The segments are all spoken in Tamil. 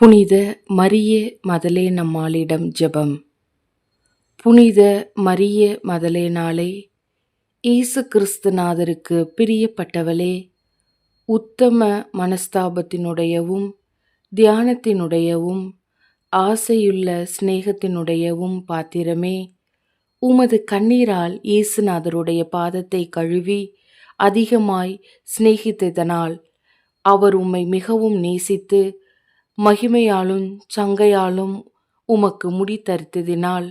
புனித மரிய மதலே நம்மாளிடம் ஜெபம். புனித மரிய மதலே நாளை இயேசு கிறிஸ்துநாதருக்கு பிரியப்பட்டவளே உத்தம மனஸ்தாபத்தினுடையவும் தியானத்தினுடையவும் ஆசையுள்ள சிநேகத்தினுடையவும் பாத்திரமே உமது கண்ணீரால் இயேசுநாதருடைய பாதத்தை கழுவி அதிகமாய் சிநேகித்ததனால் அவர் உம்மை மிகவும் நேசித்து மகிமையாலும் சங்கையாலும் உமக்கு முடி தரித்ததினால்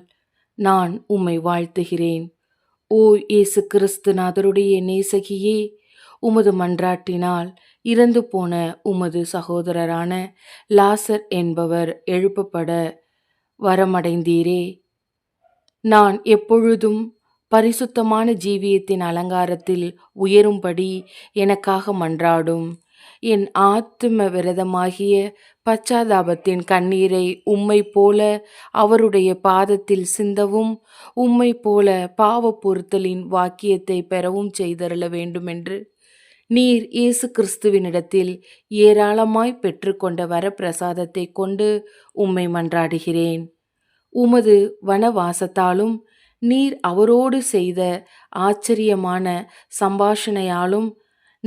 நான் உம்மை வாழ்த்துகிறேன். ஓ இயேசு கிறிஸ்துநாதருடைய நேசகியே உமது மன்றாட்டினால் இறந்து போன உமது சகோதரரான லாசர் என்பவர் எழுப்பப்பட வரமடைந்தீரே. நான் எப்பொழுதும் பரிசுத்தமான ஜீவியத்தின் அலங்காரத்தில் உயரும்படி எனக்காக மன்றாடும். என் ஆத்தும விரதமாகிய பச்சாதாபத்தின் கண்ணீரை உம்மை போல அவருடைய பாதத்தில் சிந்தவும் உம்மை போல பாவ பொருத்தலின் வாக்கியத்தை பெறவும் செய்தருள வேண்டுமென்று நீர் இயேசு கிறிஸ்துவினிடத்தில் ஏராளமாய் பெற்றுக்கொண்ட வரப்பிரசாதத்தை கொண்டு உம்மை மன்றாடுகிறேன். உமது வனவாசத்தாலும் நீர் அவரோடு செய்த ஆச்சரியமான சம்பாஷணையாலும்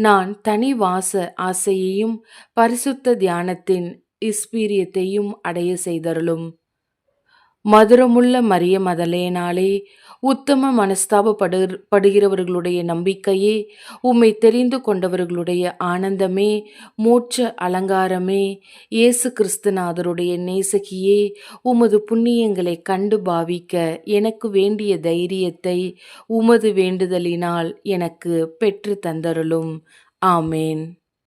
நான் தனி வாச ஆசையையும் பரிசுத்த தியானத்தின் இஸ்பீரியத்தையும் அடைய செய்தருளும். மதுரமுள்ள மரிய மதலேனாலே உத்தம மனஸ்தாபப்படு படுகிறவர்களுடைய நம்பிக்கையே உம்மை தெரிந்து கொண்டவர்களுடைய ஆனந்தமே மோட்ச அலங்காரமே இயேசு கிறிஸ்துநாதருடைய நேசகியே உமது புண்ணியங்களை கண்டு பாவிக்க எனக்கு வேண்டிய தைரியத்தை உமது வேண்டுதலினால் எனக்கு பெற்று தந்தருளும் ஆமேன்.